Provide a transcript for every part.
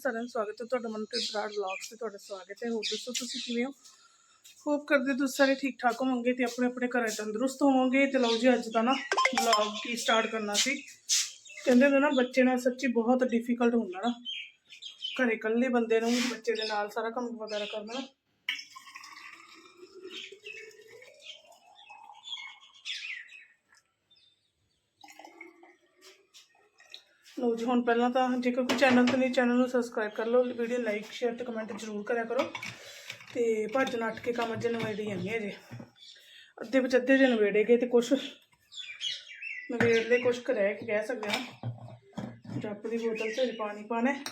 ਸਾਰਿਆਂ ਨੂੰ ਸਵਾਗਤ ਹੈ। ਤੁਹਾਡਾ ਮਨਪ੍ਰੀਤ ਬਰਾੜ ਵਲੌਗਸ ਤੇ ਤੁਹਾਡਾ ਸਵਾਗਤ ਹੈ। ਹੋਰ ਦੱਸੋ ਤੁਸੀਂ ਕਿਵੇਂ ਹੋ? ਹੋਪ ਕਰਦੇ ਤੁਸੀਂ ਸਾਰੇ ਠੀਕ ਠਾਕ ਹੋਵੋਗੇ ਤੇ ਆਪਣੇ ਆਪਣੇ ਘਰਾਂ ਤੰਦਰੁਸਤ ਹੋਵੋਗੇ। ਤੇ ਲਓ ਜੀ, ਅੱਜ ਦਾ ਨਾ ਵਲੌਗ ਕੀ ਸਟਾਰਟ ਕਰਨਾ ਸੀ। ਕਹਿੰਦੇ ਨੇ ਨਾ, ਬੱਚੇ ਨਾਲ ਸੱਚੀ ਬਹੁਤ ਡਿਫਿਕਲਟ ਹੁੰਦਾ ਨਾ। ਘਰੇ ਇਕੱਲੇ ਬੰਦੇ ਨੂੰ ਬੱਚੇ ਦੇ ਨਾਲ ਸਾਰਾ ਕੰਮ ਵਗੈਰਾ ਕਰਨਾ। ਨਾ ਜੀ, ਹੁਣ ਪਹਿਲਾਂ ਤਾਂ ਜੇਕਰ ਕੋਈ ਚੈਨਲ ਤੇ ਨਹੀਂ ਚੈਨਲ ਨੂੰ ਸਬਸਕ੍ਰਾਈਬ ਕਰ ਲਓ ਵੀਡੀਓ ਲਾਈਕ ਸ਼ੇਅਰ ਤੇ ਕਮੈਂਟ ਜ਼ਰੂਰ ਕਰਿਆ ਕਰੋ। ਤੇ ਭੱਜ ਨੱਠ ਕੇ ਕੰਮ ਅਜੇ ਜਾਂਦੀ ਹੈ ਜੇ ਅੱਧੇ ਵਿੱਚ ਅੱਧੇ ਜੇ ਨਵੇੜੇ ਗਏ ਤੇ ਕੁਛ ਨਵੇੜ ਲੈ ਕੁਛ ਕੁ ਰਹਿ ਕੇ ਕਹਿ ਸਕਦੇ ਹਾਂ। ਜੱਪ ਦੀ ਬੋਤਲ 'ਚ ਪਾਣੀ ਪਾਣਾ ਹੈ।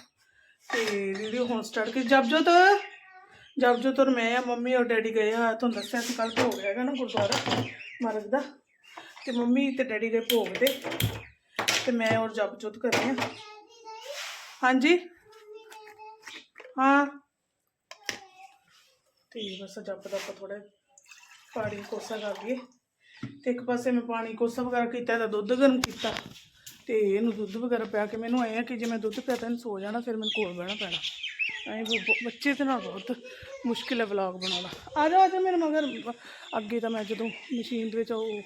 ਤੇ ਵੀਡੀਓ ਹੁਣ ਸਟਾਰਟ ਕੀ ਜਬ ਜੋ ਤੁਰ ਮੈਂ ਆ, ਮੰਮੀ ਔਰ ਡੈਡੀ ਗਏ ਆ, ਤੁਹਾਨੂੰ ਦੱਸਿਆ ਸੀ ਕੱਲ ਭੋਗ ਹੈਗਾ ਨਾ ਗੁਰਦੁਆਰਾ ਮਰਗ ਦਾ। ਤੇ ਮੰਮੀ ਤੇ ਡੈਡੀ ਗਏ ਭੋਗ ਤੇ। ਤੇ ਮੈਂ ਔਰ ਜਪਜੋਤ ਕਰ ਰਹੇ ਹਾਂ ਹਾਂਜੀ? ਹਾਂ। ਤੇ ਬਸ ਜਪ ਦਾ ਆਪਾਂ ਥੋੜਾ ਪਾਣੀ ਕੋਸਾ ਕਰ ਲਈਏ। ਤੇ ਇੱਕ ਪਾਸੇ ਮੈਂ ਪਾਣੀ ਕੋਸਾ ਵਗੈਰਾ ਕੀਤਾ ਤਾਂ ਦੁੱਧ ਗਰਮ ਕੀਤਾ। ਤੇ ਇਹਨੂੰ ਦੁੱਧ ਵਗੈਰਾ ਪਿਆ ਕੇ ਮੈਨੂੰ ਆਇਆ ਕਿ ਜੇ ਮੈਂ ਦੁੱਧ ਪਿਆ ਤਾਂ ਇਹਨੂੰ ਸੋ ਜਾਣਾ, ਫਿਰ ਮੈਨੂੰ ਕੋਲ ਬਹਿਣਾ ਪੈਣਾ। ਐਂ ਬੱਚੇ ਤੇ ਨਾਲ ਬਹੁਤ ਮੁਸ਼ਕਿਲ ਹੈ ਵਲੌਗ ਬਣਾਉਣਾ। ਆ ਜਾਓ ਆ ਜਾਓ ਮੇਰੇ ਮਗਰ। ਅੱਗੇ ਤਾਂ ਮੈਂ ਜਦੋਂ ਮਸ਼ੀਨ ਦੇ ਵਿੱਚ ਉਹ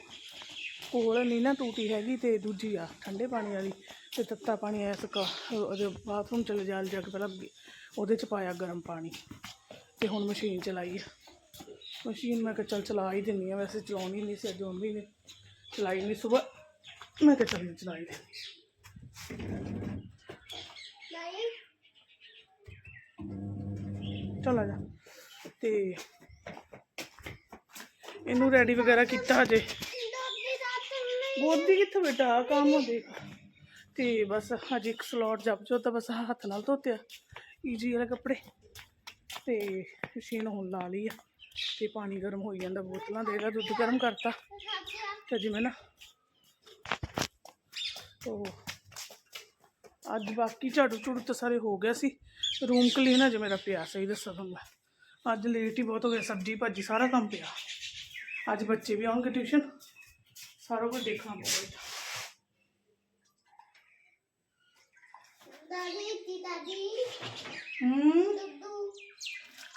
ਕੋਲ ਨਹੀਂ ਨਾ ਟੂਟੀ ਹੈਗੀ ਤੇ ਦੂਜੀ ਆ ਠੰਡੇ ਪਾਣੀ ਵਾਲੀ ਤੇ ਤੱਤਾ ਪਾਣੀ ਐਸ ਕ ਉਹਦੇ ਬਾਥਰੂਮ ਚਲੇ ਜਾ ਜਾ ਕੇ ਪਹਿਲਾਂ ਉਹਦੇ ਚ ਪਾਇਆ ਗਰਮ ਪਾਣੀ ਤੇ ਹੁਣ ਮਸ਼ੀਨ ਚਲਾਈ ਆ। ਮਸ਼ੀਨ ਮੈਂ ਕਿਹਾ ਚੱਲ ਚਲਾ ਹੀ ਦਿੰਨੀ ਆ ਵੈਸੇ ਚਲਾਉਣੀ ਨਹੀਂ ਸੀ ਅੱਜ ਮੰਮੀ ਨੇ ਚਲਾਈ ਨਹੀਂ ਸਵੇਰ ਮੈਂ ਕਿਹਾ ਚੱਲ ਚਲਾਈ ਦੇ ਚੱਲ ਜਾ। ਤੇ ਇਹਨੂੰ ਰੈਡੀ ਵਗੈਰਾ ਕੀਤਾ ਹਜੇ। ਗੋਦੀ ਕਿੱਥੇ ਬੇਟਾ? ਆਹ ਕੰਮ ਦੇਖ। ਤੇ ਬਸ ਅੱਜ ਇੱਕ ਸਲੋਟ ਜਪ ਜੋ ਤਾਂ ਬਸ ਹੱਥ ਨਾਲ ਧੋਤਿਆ ਈਜੀ ਵਾਲੇ ਕੱਪੜੇ। ਤੇ ਮਸ਼ੀਨ ਹੁਣ ਲਾ ਲਈ ਆ। ਤੇ ਪਾਣੀ ਗਰਮ ਹੋਈ ਜਾਂਦਾ ਬੋਤਲਾਂ ਦੇ ਦਾ ਦੁੱਧ ਗਰਮ ਕਰਤਾ। ਤੇ ਜਿਵੇਂ ਨਾ ਉਹ ਅੱਜ ਬਾਕੀ ਝਾੜੂ ਝੂੜੂ ਤਾਂ ਸਾਰੇ ਹੋ ਗਿਆ ਸੀ। ਰੂਮ ਕਲੀਨ ਅਜੇ ਮੇਰਾ ਪਿਆ ਸਹੀ ਦੱਸਾਂ ਤੁਹਾਨੂੰ ਮੈਂ। ਅੱਜ ਲੇਟ ਹੀ ਬਹੁਤ ਹੋ ਗਿਆ, ਸਬਜੀ ਭਾਜੀ ਸਾਰਾ ਕੰਮ ਪਿਆ। ਅੱਜ ਬੱਚੇ ਵੀ ਆਉਣਗੇ ਟਿਊਸ਼ਨ ਸਾਰਾ ਕੁਝ ਦੇਖਣਾ ਪਊਗਾ ਦਾਦੀ ਦੀ ਦਾਦੀ ਹੂੰ ਦੁੱਧੂ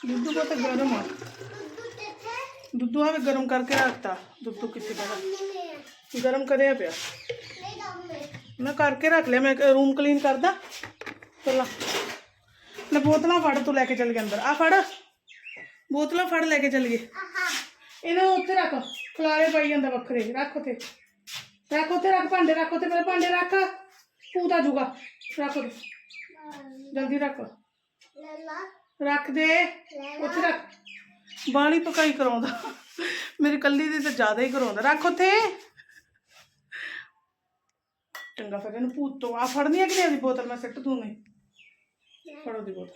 ਦੁੱਧ ਬਹੁਤ ਗਰਮ ਆ ਦੁੱਧੂ ਕਿੱਥੇ ਦੁੱਧ ਆਵੇ ਗਰਮ ਕਰਕੇ ਰੱਖਤਾ ਦੁੱਧ ਕਿੱਥੇ ਪਿਆ ਨਹੀਂ ਗਰਮ ਕਰਿਆ ਪਿਆ ਨਹੀਂ ਦਮੇ ਮੈਂ ਕਰਕੇ ਰੱਖ ਲਿਆ ਮੈਂ ਰੂਮ ਕਲੀਨ ਕਰਦਾ ਪਹਿਲਾਂ ਲੈ ਬੋਤਲਾਂ ਫੜ ਤੂੰ ਲੈ ਕੇ ਚੱਲ ਗਿਆ ਅੰਦਰ ਆ ਫੜ ਬੋਤਲਾਂ ਫੜ ਲੈ ਕੇ ਚੱਲ ਗਏ ਆਹਾ ਇਹਨਾਂ ਨੂੰ ਉੱਥੇ ਰੱਖ ਖਲਾਰੇ ਪਾਈ ਜਾਂਦਾ ਵੱਖਰੇ ਰੱਖ ਉੱਥੇ। ਰੱਖ ਉੱਥੇ ਰੱਖ ਭਾਂਡੇ ਰੱਖ ਉੱਥੇ ਮੇਰੇ ਭਾਂਡੇ ਰੱਖ। ਭੂਤ ਆ ਜਾਊਗਾ। ਰੱਖ ਉੱਥੇ। ਜਲਦੀ ਰੱਖ। ਰੱਖ ਦੇ। ਉੱਥੇ ਰੱਖ। ਬਾਣੀ ਪਕਾਈ ਕਰਾਉਂਦਾ। ਮੇਰੀ ਕੱਲੀ ਦੀ ਤਾਂ ਜ਼ਿਆਦਾ ਹੀ ਕਰਾਉਂਦਾ। ਰੱਖ ਉੱਥੇ। ਚੰਗਾ ਫਿਰ ਇਹਨੂੰ ਭੂਤ ਤੋਂ। ਆ ਫੜਨੀ ਹੈ ਕਿ ਨਹੀਂ ਇਹਦੀ ਬੋਤਲ? ਮੈਂ ਸਿੱਟ ਦੂੰਗੀ। ਫੜੋ ਦੀ ਬੋਤਲ।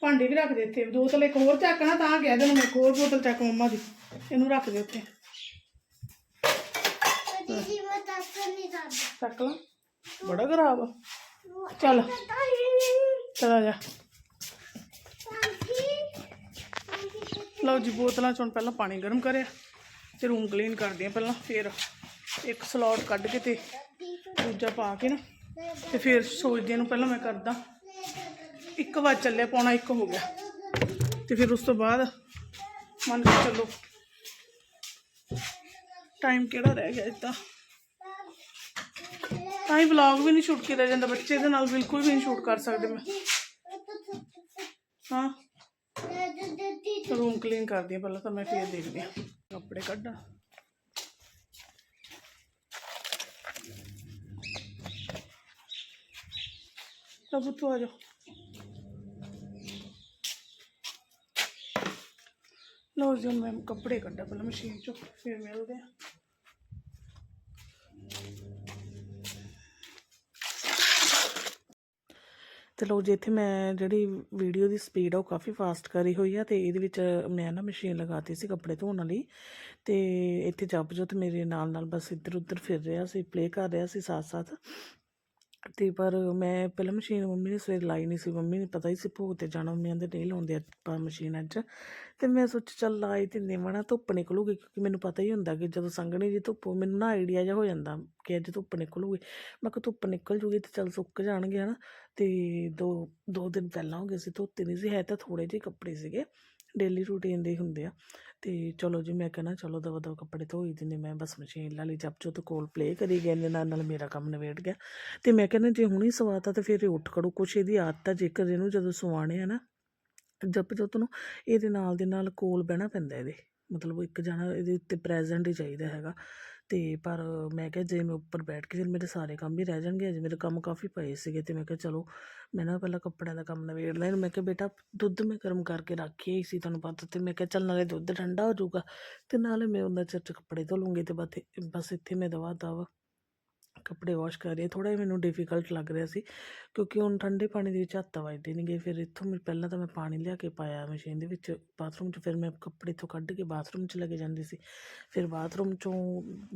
ਭਾਂਡੇ ਵੀ ਰੱਖ ਦੇ ਇੱਥੇ। ਬੋਤਲ ਇੱਕ ਹੋਰ ਚੱਕਣਾ ਤਾਂ ਕਹਿ ਦੇਣਾ ਮੈਂ ਇੱਕ ਹੋਰ ਬੋਤਲ ਚੱਕ ਮੰਮਾ ਦੀ। ਇਹਨੂੰ ਰੱਖ ਦੇ ਉੱਥੇ। ਦੀਦੀ ਮੈਂ ਦੱਸ ਨਹੀਂ ਸਕਦਾ ਚੱਕ ਲਾ। ਬੜਾ ਖਰਾਬ ਆ। ਚੱਲ। ਚਲਾ ਜਾ। ਲਓ ਜੀ ਬੋਤਲਾਂ ਚੋਂ ਪਹਿਲਾਂ ਪਾਣੀ ਗਰਮ ਕਰਿਆ। ਤੇ ਰੂਮ ਕਲੀਨ ਕਰਦੇ ਆ ਪਹਿਲਾਂ ਫਿਰ ਇੱਕ ਸਲੌਟ ਕੱਢ ਕੇ ਤੇ ਦੂਜਾ ਪਾ ਕੇ ਨਾ ਤੇ ਫਿਰ ਸੋਚਦੇ ਨੂੰ ਪਹਿਲਾਂ ਮੈਂ ਕਰਦਾ। ਇੱਕ ਵਾਰ ਚੱਲਿਆ ਪੌਣਾ ਇੱਕ ਹੋ ਗਿਆ। ਤੇ ਫਿਰ ਉਸ ਤੋਂ ਬਾਅਦ ਮੰਨ ਕੇ ਚੱਲੋ ਟਾਈਮ ਕਿਹੜਾ ਰਹਿ ਗਿਆ ਇੱਦਾਂ ਤਾਂ ਹੀ ਵਲੌਗ ਵੀ ਨਹੀਂ ਸ਼ੂਟ ਕੀਤਾ ਜਾਂਦਾ, ਬੱਚੇ ਦੇ ਨਾਲ ਬਿਲਕੁਲ ਵੀ ਨਹੀਂ ਸ਼ੂਟ ਕਰ ਸਕਦੇ ਮੈਂ। ਹਾਂ। ਰੂਮ ਕਲੀਨ ਕਰਦੀ ਹਾਂ ਪਹਿਲਾਂ ਤਾਂ ਮੈਂ ਫੇਰ ਦੇਖਦੀ ਹਾਂ। ਕੱਪੜੇ ਕੱਢਾਂ। ਤਾਂ ਪੁੱਤੂ ਆ ਜਾ। ਲਓ ਜੀ, ਹੁਣ ਮੈਂ ਕੱਪੜੇ ਕੱਢਾਂ, ਪਹਿਲਾਂ ਮਸ਼ੀਨ ਚੋਂ, ਫਿਰ ਮਿਲਦੇ ਆ ਤੇ ਲਓ ਜੀ, ਇੱਥੇ ਮੈਂ ਜਿਹੜੀ ਵੀਡੀਓ ਦੀ ਸਪੀਡ ਆ ਉਹ ਕਾਫੀ ਫਾਸਟ ਕਰੀ ਹੋਈ ਆ ਤੇ ਇਹਦੇ ਵਿੱਚ ਮੈਂ ਨਾ ਮਸ਼ੀਨ ਲਗਾਤੀ ਸੀ ਕੱਪੜੇ ਧੋਣ ਵਾਲੀ ਤੇ ਇੱਥੇ ਜਪਜੋਤ ਮੇਰੇ ਨਾਲ ਨਾਲ ਬਸ ਇੱਧਰ ਉੱਧਰ ਫਿਰ ਰਿਹਾ ਸੀ ਪਲੇ ਕਰ ਰਿਹਾ ਸੀ ਸਾਥ ਸਾਥ ਅਤੇ ਪਰ ਮੈਂ ਪਹਿਲਾਂ ਮਸ਼ੀਨ ਮੰਮੀ ਨੇ ਸਵੇਰੇ ਲਾਈ ਨਹੀਂ ਸੀ, ਮੰਮੀ ਨੇ ਪਤਾ ਹੀ ਸੀ ਭੋਗ ਤੇ ਜਾਣਾ, ਮੰਮੀ ਕਹਿੰਦੇ ਨਹੀਂ ਲਾਉਂਦੇ ਆਪਾਂ ਮਸ਼ੀਨ ਅੱਜ। ਅਤੇ ਮੈਂ ਸੋਚ ਚੱਲ ਲਾਈ ਤੇ ਨਿਵਣਾ ਧੁੱਪ ਨਿਕਲੂਗੀ, ਕਿਉਂਕਿ ਮੈਨੂੰ ਪਤਾ ਹੀ ਹੁੰਦਾ ਕਿ ਜਦੋਂ ਸੰਘਣੀ ਜੀ ਧੁੱਪ, ਮੈਨੂੰ ਨਾ ਆਈਡੀਆ ਜਿਹਾ ਹੋ ਜਾਂਦਾ ਕਿ ਅੱਜ ਧੁੱਪ ਨਿਕਲੂਗੀ। ਮੈਂ ਕਿਹਾ ਧੁੱਪ ਨਿਕਲ ਜੂਗੀ ਤੇ ਚੱਲ ਸੁੱਕ ਜਾਣਗੇ ਹਨਾ। ਅਤੇ ਦੋ ਦੋ ਦਿਨ ਪਹਿਲਾਂ ਹੋ ਗਏ ਸੀ, ਧੋਤੇ ਨਹੀਂ ਸੀ, ਹੈ ਤਾਂ ਥੋੜ੍ਹੇ ਜਿਹੇ ਕੱਪੜੇ ਸੀਗੇ। ਡੇਲੀ ਰੂਟੀਨ ਦੇ ਹੁੰਦੇ ਆ। ਤੇ ਚਲੋ ਜੀ, ਮੈਂ ਕਹਿਣਾ ਚਲੋ ਦਵਾ ਦਵਾ ਕੱਪੜੇ ਧੋਈ ਦਿੰਦੇ ਮੈਂ ਬਸ ਮਸ਼ੀਨ ਲਾ ਲਈ ਜਦ ਜੋ ਤੋਂ ਕੋਲ ਪਲੇ ਕਰੀ ਗਏ ਨੇ ਨਾਲ ਨਾਲ ਮੇਰਾ ਕੰਮ ਨਿਬੇੜ ਗਿਆ। ਤੇ ਮੈਂ ਕਹਿੰਦਾ ਜੇ ਹੁਣੀ ਸਵਾਤਾ ਤਾਂ ਫਿਰ ਇਹ ਉੱਠ ਖੜੋ, ਕੁਛ ਇਹਦੀ ਆਦਤ ਆ, ਜੇਕਰ ਇਹਨੂੰ ਜਦੋਂ ਸਵਾਣੇ ਆ ਨਾ ਜਪ ਜੋਤ ਨੂੰ ਇਹਦੇ ਨਾਲ ਦੇ ਨਾਲ ਕੋਲ ਬਹਿਣਾ ਪੈਂਦਾ ਇਹਦੇ। ਮਤਲਬ ਇੱਕ ਜਣਾ ਇਹਦੇ ਉੱਤੇ ਪ੍ਰੈਜ਼ੈਂਟ ਹੀ ਚਾਹੀਦਾ ਹੈਗਾ। ਅਤੇ ਪਰ ਮੈਂ ਕਿਹਾ ਜੇ ਮੈਂ ਉੱਪਰ ਬੈਠ ਕੇ ਫਿਰ ਮੇਰੇ ਸਾਰੇ ਕੰਮ ਵੀ ਰਹਿ ਜਾਣਗੇ, ਅਜੇ ਮੇਰੇ ਕੰਮ ਕਾਫੀ ਪਏ ਸੀਗੇ ਅਤੇ ਮੈਂ ਕਿਹਾ ਚਲੋ ਮੈਂ ਨਾ ਪਹਿਲਾਂ ਕੱਪੜਿਆਂ ਦਾ ਕੰਮ ਨਿਬੇੜ ਲੈਣ ਮੈਂ ਕਿਹਾ ਬੇਟਾ ਦੁੱਧ ਮੈਂ ਗਰਮ ਕਰਕੇ ਰੱਖੀ ਹੀ ਸੀ ਤੁਹਾਨੂੰ ਪਤਾ ਅਤੇ ਮੈਂ ਕਿਹਾ ਚੱਲ ਨਾਲੇ ਦੁੱਧ ਠੰਡਾ ਹੋ ਜਾਊਗਾ ਤੇ ਨਾਲੇ ਮੈਂ ਉਹਨਾਂ ਚਿਰ 'ਚ ਕੱਪੜੇ ਧੋ ਲੂੰਗੀ ਤੇ ਬਸ ਬਸ ਇੱਥੇ ਮੈਂ ਦਵਾ ਦਵਾ ਕੱਪੜੇ ਵਾਸ਼ ਕਰ ਰਹੀ ਹਾਂ। ਥੋੜਾ ਜਿਹਾ ਮੈਨੂੰ ਡਿਫਿਕਲਟ ਲੱਗ ਰਿਹਾ ਸੀ, ਕਿਉਂਕਿ ਹੁਣ ਠੰਡੇ ਪਾਣੀ ਦੇ ਵਿੱਚ ਹੱਥ ਵੱਜਦੇ ਨਹੀਂ ਗਏ ਫਿਰ ਇੱਥੋਂ ਮੈਂ, ਪਹਿਲਾਂ ਤਾਂ ਮੈਂ ਪਾਣੀ ਲਿਆ ਕੇ ਪਾਇਆ ਮਸ਼ੀਨ ਦੇ ਵਿੱਚ ਬਾਥਰੂਮ 'ਚ। ਫਿਰ ਮੈਂ ਕੱਪੜੇ ਇੱਥੋਂ ਕੱਢ ਕੇ ਬਾਥਰੂਮ 'ਚ ਲੈ ਕੇ ਜਾਂਦੀ ਸੀ। ਫਿਰ ਬਾਥਰੂਮ 'ਚੋਂ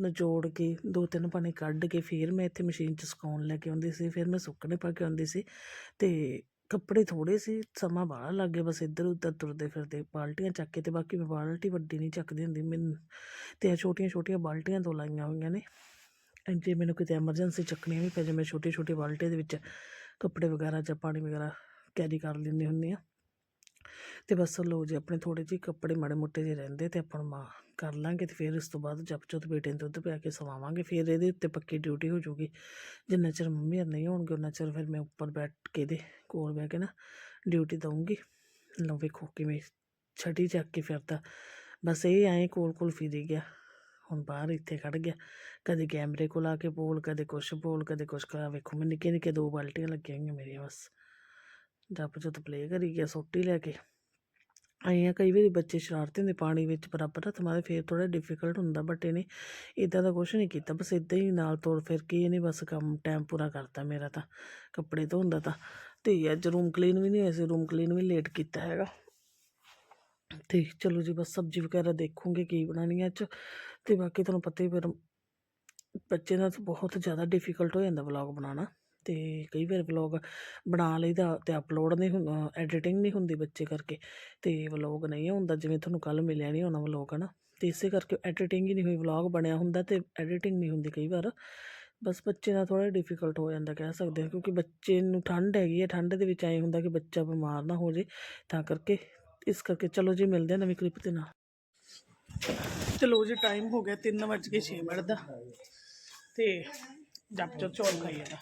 ਨਿਚੋੜ ਕੇ ਦੋ ਤਿੰਨ ਪਾਣੀ ਕੱਢ ਕੇ ਫਿਰ ਮੈਂ ਇੱਥੇ ਮਸ਼ੀਨ 'ਚ ਸੁਕਾਉਣ ਲੈ ਕੇ ਆਉਂਦੀ ਸੀ। ਫਿਰ ਮੈਂ ਸੁੱਕਣੇ ਪਾ ਕੇ ਆਉਂਦੀ ਸੀ ਅਤੇ ਕੱਪੜੇ ਥੋੜੇ ਸੀ, ਸਮਾਂ ਬਾਹਲਾ ਲੱਗ ਗਿਆ। ਬਸ ਇੱਧਰ ਉੱਧਰ ਤੁਰਦੇ ਫਿਰਦੇ ਬਾਲਟੀਆਂ ਚੱਕ ਕੇ ਤੇ ਬਾਕੀ ਮੈਂ ਬਾਲਟੀ ਵੱਡੀ ਨਹੀਂ ਚੱਕਦੀ ਹੁੰਦੀ। ਮੈਨੂੰ ਤੇ ਇਹ ਛੋਟੀਆਂ ਛੋਟੀਆਂ ਬਾਲਟੀਆਂ ਦੋ ਲਾਈਆਂ ਹੋਈਆਂ ਨੇ। ਜੇ ਮੈਨੂੰ ਕਿਤੇ ਐਮਰਜੈਂਸੀ ਚੱਕਣੀਆਂ ਵੀ ਪੈ ਜਾਏ, ਮੈਂ ਛੋਟੀ ਛੋਟੀ ਬਾਲਟੀਆਂ ਦੇ ਵਿੱਚ ਕੱਪੜੇ ਵਗੈਰਾ ਜਾਂ ਪਾਣੀ ਵਗੈਰਾ ਕੈਰੀ ਕਰ ਲੈਂਦੀ ਹੁੰਦੀ ਆ ਤੇ ਬਸ ਲੋ ਜੇ, ਆਪਣੇ ਥੋੜੇ ਜਿਹੇ ਕੱਪੜੇ ਮਾੜੇ ਮੋਟੇ ਜਿਹੇ ਰਹਿੰਦੇ ਤੇ ਆਪਾਂ ਮਾਂ ਕਰ ਲਾਂਗੇ ਤੇ ਫਿਰ ਉਸ ਤੋਂ ਬਾਅਦ ਜਪ ਚੋਤ ਬੇਟੇ ਨੂੰ ਦੁੱਧ ਪਿਆ ਕੇ ਸਵਾਵਾਂਗੇ, ਫਿਰ ਇਹਦੇ ਉੱਤੇ ਪੱਕੀ ਡਿਊਟੀ ਹੋ ਜਾਊਗੀ। ਜਿੰਨਾ ਚਿਰ ਮੰਮੀ ਹੋਰ ਨਹੀਂ ਹੋਣਗੇ ਉਹਨਾਂ ਚਿਰ ਫਿਰ ਮੈਂ ਉੱਪਰ ਬੈਠ ਕੇ ਇਹਦੇ ਕੋਲ ਬਹਿ ਕੇ ਨਾ ਡਿਊਟੀ ਦਊਂਗੀ। ਲਓ ਵੇਖੋ ਕਿਵੇਂ ਛਟੀ ਚੱਕ ਕੇ ਫਿਰਦਾ। ਬਸ ਇਹ ਐਂ ਕੋਲ ਕੋਲ ਫਿਰੀ ਗਿਆ। ਹੁਣ ਬਾਹਰ ਇੱਥੇ ਖੜ ਗਿਆ। ਕਦੇ ਕੈਮਰੇ ਕੋਲ ਆ ਕੇ ਬੋਲ, ਕਦੇ ਕੁਛ ਬੋਲ, ਕਦੇ ਕੁਛ ਕਰਾ। ਵੇਖੋ, ਮੈਂ ਨਿੱਕੇ ਨਿੱਕੇ ਦੋ ਬਾਲਟੀਆਂ ਲੱਗੀਆਂ ਹੋਈਆਂ ਮੇਰੀਆਂ ਬਸ। ਜੱਪ ਜੁਤ ਪਲੇ ਕਰੀ ਗਿਆ, ਸੋਟੀ ਲੈ ਕੇ। ਆਈਆਂ ਕਈ ਵਾਰੀ ਬੱਚੇ ਸ਼ਰਾਰਤੀ ਹੁੰਦੇ ਪਾਣੀ ਵਿੱਚ ਬਰਾਬਰ ਹੱਥ ਮਾਰੇ, ਫੇਰ ਥੋੜਾ ਡਿਫਿਕਲਟ ਹੁੰਦਾ ਬਟ ਇਹਨੇ ਇਦਾਂ ਦਾ ਕੁਛ ਨਹੀਂ ਕੀਤਾ। ਬਸ ਇਦਾਂ ਹੀ ਨਾਲ ਤੋੜ ਫਿਰ ਕੇ ਇਹਨੇ ਬਸ ਕੰਮ ਟਾਈਮ ਪੂਰਾ ਕਰਤਾ ਮੇਰਾ ਤਾਂ, ਕੱਪੜੇ ਧੋਣ ਦਾ ਤਾਂ। ਤੇ ਅੱਜ ਰੂਮ ਕਲੀਨ ਵੀ ਨਹੀਂ ਹੋਇਆ ਸੀ ਰੂਮ ਕਲੀਨ ਵੀ ਲੇਟ ਕੀਤਾ ਹੈਗਾ। ਤੇ ਚਲੋ ਜੀ ਬਸ ਸਬਜ਼ੀ ਵਗੈਰਾ ਦੇਖੂਗੇ ਕੀ ਬਣਾਉਣੀ ਹੈ ਅੱਜ ਤੇ ਬਾਕੀ ਤੁਹਾਨੂੰ ਪਤਾ ਹੀ ਫਿਰ ਬੱਚੇ ਦਾ ਬਹੁਤ ਜ਼ਿਆਦਾ ਡਿਫਿਕਲਟ ਹੋ ਜਾਂਦਾ ਵਲੌਗ ਬਣਾਉਣਾ। ਤੇ ਕਈ ਵਾਰ ਵਲੌਗ ਬਣਾ ਲਈਦਾ ਤੇ ਅਪਲੋਡ ਨਹੀਂ ਹੁੰਦਾ ਐਡੀਟਿੰਗ ਨਹੀਂ ਹੁੰਦੀ ਬੱਚੇ ਕਰਕੇ। ਤੇ ਵਲੌਗ ਨਹੀਂ ਹੁੰਦਾ ਜਿਵੇਂ ਤੁਹਾਨੂੰ ਕੱਲ ਮਿਲਿਆ ਨਹੀਂ ਹੋਣਾ ਵਲੌਗ ਹੈ ਨਾ ਤੇ ਇਸੇ ਕਰਕੇ ਐਡੀਟਿੰਗ ਹੀ ਨਹੀਂ ਹੋਈ ਵਲੌਗ ਬਣਿਆ ਹੁੰਦਾ ਤੇ ਐਡੀਟਿੰਗ ਨਹੀਂ ਹੁੰਦੀ ਕਈ ਵਾਰ। ਬਸ ਬੱਚੇ ਨਾਲ ਥੋੜਾ ਡਿਫਿਕਲਟ ਹੋ ਜਾਂਦਾ ਕਹਿ ਸਕਦੇ ਹਾਂ, ਕਿਉਂਕਿ ਬੱਚੇ ਨੂੰ ਠੰਡ ਹੈਗੀ ਹੈ ਠੰਡ ਦੇ ਵਿੱਚ ਐਂ ਹੁੰਦਾ ਕਿ ਬੱਚਾ ਬਿਮਾਰ ਨਾ ਹੋ ਜੇ ਤਾਂ ਕਰਕੇ ਇਸ ਕਰਕੇ। ਚਲੋ ਜੀ, ਮਿਲਦੇ ਹਾਂ ਨਵੀਂ ਕਲਿੱਪ ਦੇ ਨਾਲ। ਚਲੋ ਜੀ ਟਾਈਮ ਹੋ ਗਿਆ 3 ਵੱਜ ਕੇ 6 ਮਿੰਟ ਦਾ। ਤੇ ਜੱਪ ਚੋ ਚੌਲ ਖਾਈਏ ਦਾ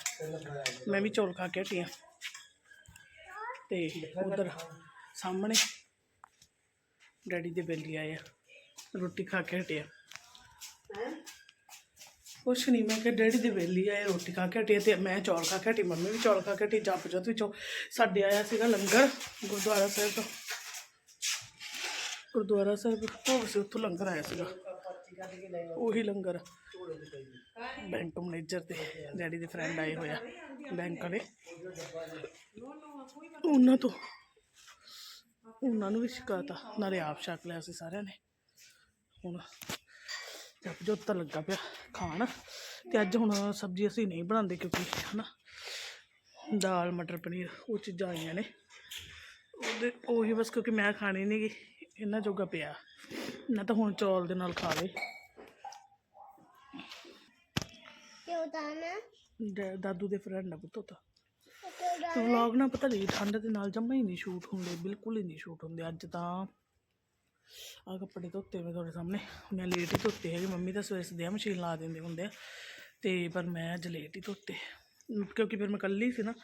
ਮੈਂ ਵੀ ਚੌਲ ਖਾ ਕੇ ਹਟੀ ਹਾਂ ਤੇ ਉਧਰ ਸਾਹਮਣੇ ਡੈਡੀ ਦੇ ਬੇਲੀ ਆਏ ਆ। ਰੋਟੀ ਖਾ ਕੇ ਹਟਿਆ ਕੁਛ ਨਹੀਂ ਮੈਂ ਕਿਹਾ ਡੈਡੀ ਦੇ ਵੇਲੀ ਆਏ, ਰੋਟੀ ਖਾ ਕੇ ਹਟੀ ਤੇ ਮੈਂ ਚੌਲ ਖਾ ਕੇ ਹਟੀ, ਮੰਮੀ ਵੀ ਚੌਲ ਖਾ ਕੇ ਹਟੀ, ਜਪ ਜੋਤ ਵਿੱਚੋਂ ਸਾਡੇ ਆਇਆ ਸੀਗਾ ਲੰਗਰ ਗੁਰਦੁਆਰਾ ਸਾਹਿਬ ਤੋਂ। ਗੁਰਦੁਆਰਾ ਸਾਹਿਬ, ਭੋਗ ਸੀ, ਉੱਥੋਂ ਲੰਗਰ ਆਇਆ ਸੀਗਾ। ਉਹੀ ਲੰਗਰ ਬੈਂਕ ਮੈਨੇਜਰ ਤੇ ਡੈਡੀ ਦੇ ਫਰੈਂਡ ਆਏ ਹੋਇਆ ਬੈਂਕ ਵਾਲੇ। ਉਹਨਾਂ ਤੋਂ, ਉਹਨਾਂ ਨੂੰ ਵੀ ਸ਼ਿਕਾਇਤ ਆ ਨਾਲੇ ਆਪ ਛਕ ਲਿਆ ਸੀ ਸਾਰਿਆਂ ਨੇ। ਹੁਣ ਜਪ ਜੋਤ ਲੱਗਾ ਪਿਆ ਖਾਣ, ਤੇ ਅੱਜ ਹੁਣ ਸਬਜ਼ੀ ਅਸੀਂ ਨਹੀਂ ਬਣਾਉਂਦੇ ਕਿਉਂਕਿ, ਹਨਾ, ਦਾਲ, ਮਟਰ, ਪਨੀਰ, ਉਹ ਚੀਜ਼ਾਂ ਆਈਆਂ ਨੇ। ਉਹਦੇ, ਉਹੀ ਬਸ ਕਿਉਂਕਿ ਮੈਂ ਖਾਣੀ ਨਹੀਂ ਗੀ ਇਹਨਾਂ ਜੋਗਾ ਪਿਆ। ਨਾ ਤਾਂ ਹੁਣ ਚੌਲ ਦੇ ਨਾਲ ਖਾ ਲੇ। ਕਿਉਂ ਤਾਂ ਨਾ ਡੈ- ਦਾਦੂ ਦੇ ਫਰੈਂਡ ਆ ਪੁੱਤ ਤਾਂ। ਤਾਂ ਵਲੌਗ ਨਾ ਪਤਾ ਨਹੀਂ ਠੰਡ ਦੇ ਨਾਲ ਜੰਮਾ ਹੀ ਨਹੀਂ ਸ਼ੂਟ ਹੁੰਦੇ ਬਿਲਕੁਲ ਹੀ ਨਹੀਂ ਸ਼ੂਟ ਹੁੰਦੇ। ਅੱਜ ਤਾਂ ਆ ਕੱਪੜੇ ਧੋਤੇ ਮੈਂ ਤੁਹਾਡੇ ਸਾਹਮਣੇ। ਮੈਂ ਲੇਟ ਹੀ ਧੋਤੇ ਹੈਗੇ ਮੰਮੀ ਤਾਂ ਸਵੇਰੇ ਸਦਿਆ ਮਸ਼ੀਨ ਲਾ ਦਿੰਦੇ ਹੁੰਦੇ ਆ। ਤੇ ਪਰ ਮੈਂ ਅੱਜ ਲੇਟ ਹੀ ਧੋਤੇ। ਕਿਉਂਕਿ ਫਿਰ ਮੈਂ ਇਕੱਲੀ ਸੀ ਨਾ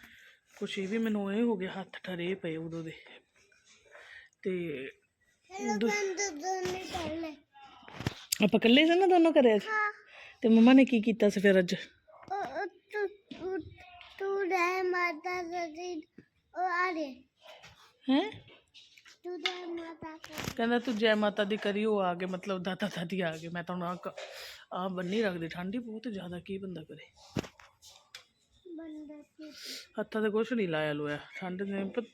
ਕੁਛ ਇਹ ਵੀ ਮੈਨੂੰ ਇਹ ਹੋ ਗਿਆ ਹੱਥ ਠਰੇ ਪਏ ਉਦੋਂ ਦੇ। ਤੇ ਆਪਾਂ ਇਕੱਲੇ ਸੀ ਨਾ ਦੋਨੋਂ ਘਰੇ ਅੱਜ? ਹਾਂ। ਤੇ ਮੰਮਾ ਨੇ ਕੀ ਕੀਤਾ ਸੀ ਫਿਰ ਅੱਜ? ਉਹ ਤੂੰ ਹੈ। ਕਹਿੰਦਾ ਜੈ ਮਾਤਾ ਦੀ ਕਰੀ ਉਹ ਆ ਗਏ ਮਤਲਬ ਦਾਦਾ ਦਾਦੀ ਆ ਗਏ। ਮੈਂ ਤਾਂ ਹੁਣ ਆ ਬੰਨੀ ਰੱਖਦੀ ਠੰਡੀ ਬਹੁਤ ਜ਼ਿਆਦਾ ਕੀ ਬੰਦਾ ਕਰੇ? ਬੰਦਾ ਕੀ ਹੱਥਾਂ ਤੇ ਕੁਛ ਨਹੀਂ ਲਾਇਆ ਲੋਇਆ ਠੰਡ ਨੇ ਪ-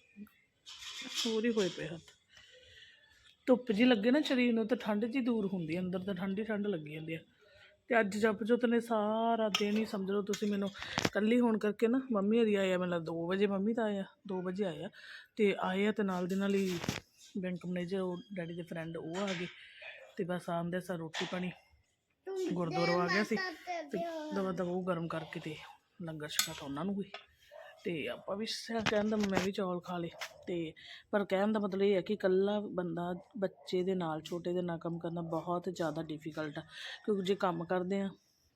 ਹੋਰ ਹੀ ਹੋਏ ਪਏ ਹੱਥ। ਧੁੱਪ ਜੀ ਲੱਗੇ ਨਾ ਸਰੀਰ ਨੂੰ ਤਾਂ ਠੰਡ ਜੀ ਦੂਰ ਹੁੰਦੀ ਹੈ ਅੰਦਰ ਤਾਂ ਠੰਡੀ ਠੰਡ ਲੱਗੀ ਜਾਂਦੀ ਹੈ ਤੇ ਅੱਜ ਜਪਜੋਤ ਨੇ ਸਾਰਾ ਦਿਨ ਹੀ ਸਮਝ ਲਓ ਤੁਸੀਂ ਮੈਨੂੰ, ਕੱਲੀ ਹੋਣ ਕਰਕੇ ਨਾ ਮੰਮੀ ਹਰੀ ਆਇਆ ਆ ਮਤਲਬ 2 ਵਜੇ ਮੰਮੀ ਤਾਂ ਆਇਆ 2 ਵਜੇ ਆਇਆ ਤੇ ਆਏ ਆ ਤੇ ਨਾਲ ਦੇ ਨਾਲ ਹੀ ਬੈਂਕ ਮੈਨੇਜਰ, ਉਹ ਡੈਡੀ ਦੇ ਫਰੈਂਡ ਉਹ ਆ ਗਏ। ਤੇ ਬਸ ਆਂਦੇ ਸਾ ਰੋਟੀ ਪਾਣੀ, ਗੁਰਦੁਆਰਾ ਆ ਗਿਆ ਸੀ। ਤੇ ਦਵਾ ਦਵਾ ਉਹ ਗਰਮ ਕਰਕੇ ਤੇ ਲੰਗਰ ਛਕਾ ਤਾ ਉਹਨਾਂ ਨੂੰ ਵੀ। ਤੇ ਆਪਾਂ ਵੀ ਕਹਿਣ ਦਾ ਮੈਂ ਵੀ ਚੌਲ ਖਾ ਲਏ ਤੇ ਪਰ ਕਹਿਣ ਦਾ ਮਤਲਬ ਇਹ ਹੈ ਕਿ ਇਕੱਲਾ ਬੰਦਾ ਬੱਚੇ ਦੇ ਨਾਲ, ਛੋਟੇ ਦੇ ਨਾਲ ਕੰਮ ਕਰਨਾ ਬਹੁਤ ਜ਼ਿਆਦਾ ਡਿਫੀਕਲਟ ਆ, ਕਿਉਂਕਿ ਜੇ ਕੰਮ ਕਰਦੇ ਹਾਂ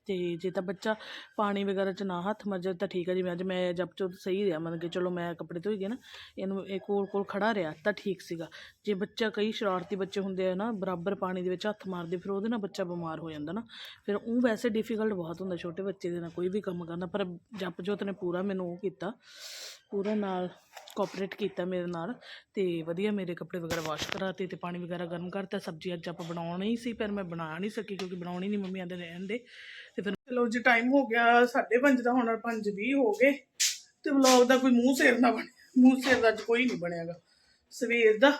ਤੇ ਜੇ ਤਾਂ ਬੱਚਾ ਪਾਣੀ ਵਗੈਰਾ ਚ ਨਾ ਹੱਥ ਮਰ ਜਾਵੇ ਤਾਂ ਠੀਕ ਹੈ ਜਿਵੇਂ ਅੱਜ ਮੈਂ ਜਬ ਚੋ ਸਹੀ ਰਿਹਾ, ਮਤਲਬ ਕਿ ਚਲੋ ਮੈਂ ਕੱਪੜੇ ਧੋਈ ਗਏ ਨਾ, ਇਹਨੂੰ ਇਹ ਕੋਲ ਕੋਲ ਖੜਾ ਰਿਹਾ ਤਾਂ ਠੀਕ ਸੀਗਾ। ਜੇ ਬੱਚਾ ਕਈ ਸ਼ਰਾਰਤੀ ਬੱਚੇ ਹੁੰਦੇ ਆ ਨਾ, ਬਰਾਬਰ ਪਾਣੀ ਦੇ ਵਿੱਚ ਹੱਥ ਮਾਰਦੇ, ਫਿਰ ਉਹਦੇ ਨਾਲ ਬੱਚਾ ਬਿਮਾਰ ਹੋ ਜਾਂਦਾ ਨਾ। ਫਿਰ ਉਹ ਵੈਸੇ ਡਿਫਿਕਲਟ ਬਹੁਤ ਹੁੰਦਾ ਛੋਟੇ ਬੱਚੇ ਦੇ ਨਾਲ ਕੋਈ ਵੀ ਕੰਮ ਕਰਨਾ, ਪਰ ਜਪਜੋਤ ਨੇ ਪੂਰਾ ਮੈਨੂੰ ਉਹ ਕੀਤਾ, ਪੂਰਾ ਨਾਲ ਕੋਆਪਰੇਟ ਕੀਤਾ ਮੇਰੇ ਨਾਲ ਅਤੇ ਵਧੀਆ ਮੇਰੇ ਕੱਪੜੇ ਵਗੈਰਾ ਵਾਸ਼ ਕਰਾਤੇ ਅਤੇ ਪਾਣੀ ਵਗੈਰਾ ਗਰਮ ਕਰਤਾ, ਸਬਜ਼ੀ ਅੱਜ ਆਪਾਂ ਬਣਾਉਣੀ ਹੀ ਸੀ, ਪਰ ਮੈਂ ਬਣਾ ਨਹੀਂ ਸਕੀ ਕਿਉਂਕਿ ਬਣਾਉਣੀ ਨਹੀਂ ਮੰਮੀ ਆਂਦੇ ਰਹਿਣ ਦੇ। ਅਤੇ ਫਿਰ ਚਲੋ ਜੀ ਟਾਈਮ ਹੋ ਗਿਆ 5:30 ਦਾ, ਹੁਣ 5:20 ਹੋ ਗਏ ਤੇ ਵਲੌਗ ਦਾ ਕੋਈ ਮੂੰਹ ਸਿਰ ਨਾ ਬਣਿਆ ਮੂੰਹ ਸਿਰ ਦਾ ਅੱਜ ਕੋਈ ਨਹੀਂ ਬਣਿਆਗਾ, ਸਵੇਰ ਦਾ।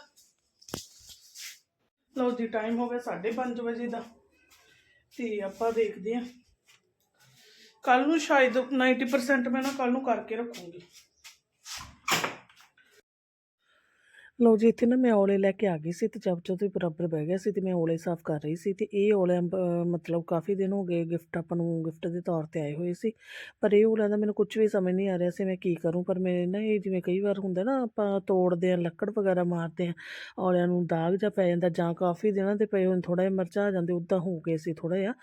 ਲਓ ਜੀ ਟਾਈਮ ਹੋ ਗਿਆ 5:30 ਵਜੇ ਦਾ ਤੇ ਆਪਾਂ ਦੇਖਦੇ ਹਾਂ। ਕੱਲ ਨੂੰ ਸ਼ਾਇਦ 90% ਮੈਂ ਨਾ ਕੱਲ ਨੂੰ ਕਰਕੇ ਰੱਖੂੰਗੀ। ਲੋ ਜੀ ਇੱਥੇ ਨਾ ਮੈਂ ਔਲੇ ਲੈ ਕੇ ਆ ਗਈ ਸੀ ਤੇ ਜਦ ਜਦੋਂ ਬਰਾਬਰ ਬਹਿ ਗਿਆ ਸੀ ਤੇ ਮੈਂ ਔਲੇ ਸਾਫ਼ ਕਰ ਰਹੀ ਸੀ ਤੇ ਇਹ ਔਲੇ ਅਹ, ਮਤਲਬ ਕਾਫੀ ਦਿਨ ਹੋ ਗਏ ਗਿਫਟ ਆਪਾਂ ਨੂੰ ਗਿਫਟ ਦੇ ਤੌਰ ਤੇ ਆਏ ਹੋਏ ਸੀ। ਪਰ ਇਹ ਔਲਿਆਂ ਦਾ ਮੈਨੂੰ ਕੁਝ ਵੀ ਸਮਝ ਨਹੀਂ ਆ ਰਿਹਾ ਸੀ ਮੈਂ ਕੀ ਕਰੂੰ। ਪਰ ਮੇਰੇ ਨਾ ਇਹ ਜਿਵੇਂ ਕਈ ਵਾਰ ਹੁੰਦਾ ਨਾ ਆਪਾਂ ਤੋੜਦੇ ਆ ਲੱਕੜ ਵਗੈਰਾ ਮਾਰਦੇ ਆ ਔਲਿਆਂ ਨੂੰ ਦਾਗ ਜਾਂ ਪੈ ਜਾਂਦਾ ਜਾਂ ਕਾਫੀ ਦਿਨਾਂ ਦੇ ਪਏ ਹੋਣ ਥੋੜਾ ਜਿਹਾ ਮਰਚਾ ਆ ਜਾਂਦੇ ਉਦਾਂ ਹੋ ਗਏ ਸੀ ਥੋੜਾ ਜਿਹਾ।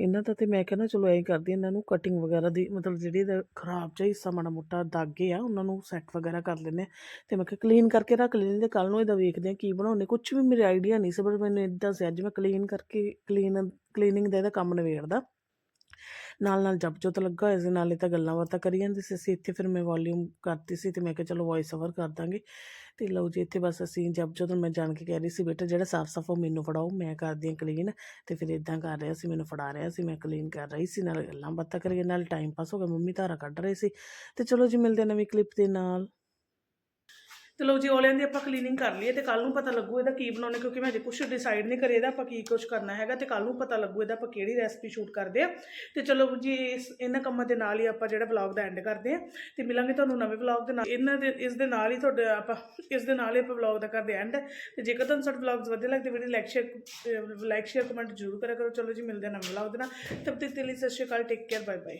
ਇਹਨਾਂ ਦਾ ਤੇ ਮੈਂ ਕਹਿੰਦਾ ਚਲੋ ਐਂ ਕਰਦੀ ਇਹਨਾਂ ਨੂੰ ਕਟਿੰਗ ਵਗੈਰਾ ਦੀ ਮਤਲਬ ਜਿਹੜੀ ਇਹਦਾ ਖਰਾਬ ਜਿਹਾ ਹਿੱਸਾ ਮਾੜਾ ਮੋਟਾ ਦਾਗੇ ਆ ਉਹਨਾਂ ਨੂੰ ਸੈੱਟ ਵਗੈਰਾ ਕਰ ਲੈਂਦੇ ਹਾਂ। ਤੇ ਮੈਂ ਕਿਹਾ ਕਲੀਨ ਕਰਕੇ ਰੱਖ ਲੈਂਦੇ ਤੇ ਕੱਲ ਨੂੰ ਇਹਦਾ ਵੇਖਦੇ ਆ ਕੀ ਬਣਾਉਣੇ ਕੁਝ ਵੀ ਮੇਰੇ ਆਈਡੀਆ ਨਹੀਂ ਸੀ, ਪਰ ਮੈਨੂੰ ਇਦਾਂ ਸੀ ਅੱਜ ਮੈਂ ਕਲੀਨ ਕਰਕੇ ਕਲੀਨ ਕਲੀਨਿੰਗ ਦਾ ਇਹਦਾ ਕੰਮ ਨਿਬੇੜਦਾ। ਨਾਲ ਨਾਲ ਜਪਜੋਤ ਲੱਗਾ ਹੋਇਆ ਸੀ, ਨਾਲੇ ਤਾਂ ਗੱਲਾਂ ਬਾਤਾਂ ਕਰੀ ਜਾਂਦੇ ਸੀ। ਅਸੀਂ ਇੱਥੇ ਫਿਰ ਮੈਂ ਵੋਲਿਊਮ ਕਰਤੀ ਸੀ ਤੇ ਮੈਂ ਕਿਹਾ ਚਲੋ ਵੌਇਸ ਓਵਰ ਕਰ ਦਾਂਗੇ। ਤੇ ਲਓ ਜੀ, ਇੱਥੇ ਬਸ ਅਸੀਂ ਜਪਜੋਤ ਨੂੰ ਮੈਂ ਜਾਣ ਕੇ ਕਹਿ ਰਹੀ ਸੀ, ਬੇਟਾ ਜਿਹੜਾ ਸਾਫ਼ ਸਾਫ਼ ਉਹ ਮੈਨੂੰ ਫੜਾਓ, ਮੈਂ ਕਰਦੀ ਹਾਂ ਕਲੀਨ ਤੇ ਫਿਰ ਇਦਾਂ ਕਰ ਰਿਹਾ ਸੀ, ਮੈਨੂੰ ਫੜਾ ਰਿਹਾ ਸੀ, ਮੈਂ ਕਲੀਨ ਕਰ ਰਹੀ ਸੀ, ਨਾਲ ਗੱਲਾਂ ਬਾਤਾਂ ਕਰੀਏ, ਨਾਲ ਟਾਈਮ ਪਾਸ ਹੋ ਗਿਆ, ਮੰਮੀ ਧਾਰਾ ਕੱਢ ਰਹੇ ਸੀ। ਤੇ ਚਲੋ ਜੀ, ਮਿਲਦੇ ਨਵੀਂ ਕਲਿੱਪ ਦੇ ਨਾਲ। ਤੇ ਲਓ ਜੀ, ਔਲਿਆਂ ਦੀ ਆਪਾਂ ਕਲੀਨਿੰਗ ਕਰ ਲਈਏ ਤੇ ਕੱਲ ਨੂੰ ਪਤਾ ਲੱਗੂ ਇਹਦਾ ਕੀ ਬਣਾਉਣੇ, ਕਿਉਂਕਿ ਮੈਂ ਅਜੇ ਕੁਝ ਡਿਸਾਈਡ ਨਹੀਂ ਕਰਿਆ ਇਹਦਾ ਆਪਾਂ ਕੀ ਕੁਝ ਕਰਨਾ ਹੈਗਾ ਤੇ ਕੱਲ ਨੂੰ ਪਤਾ ਲੱਗੂ ਇਹਦਾ ਆਪਾਂ ਕਿਹੜੀ ਰੈਸਪੀ ਸ਼ੂਟ ਕਰਦੇ ਆ। ਤੇ ਚਲੋ ਜੀ, ਇਸ, ਇਹਨਾਂ ਕੰਮਾਂ ਦੇ ਨਾਲ ਹੀ ਆਪਾਂ ਜਿਹੜਾ ਵਲੌਗ ਦਾ ਐਂਡ ਕਰਦੇ ਆ। ਤੇ ਮਿਲਾਂਗੇ ਤੁਹਾਨੂੰ ਨਵੇਂ ਵਲੌਗ ਦੇ ਨਾਲ। ਇਹਨਾਂ ਦੇ, ਇਸ ਦੇ ਨਾਲ ਹੀ ਤੁਹਾਡੇ ਆਪਾਂ, ਇਸ ਦੇ ਨਾਲ ਹੀ ਆਪਾਂ ਵਲੌਗ ਦਾ ਕਰਦੇ ਐਂਡ ਤੇ ਜੇਕਰ ਤੁਹਾਨੂੰ ਸਾਡੇ ਵਲੌਗਸ ਵਧੀਆ ਲੱਗਦੇ video like share like share comment ਜ਼ਰੂਰ ਕਰਿਆ ਕਰੋ। ਚਲੋ ਜੀ, ਮਿਲਦੇ ਹਾਂ ਨਵੇਂ ਵਲੌਗ ਦੇ ਨਾਲ। ਤਬ ਤੱਕ ਲਈ ਸਤਿ ਸ਼੍ਰੀ ਅਕਾਲ ਟੇਕ ਕੇਅਰ ਬਾਏ ਬਾਏ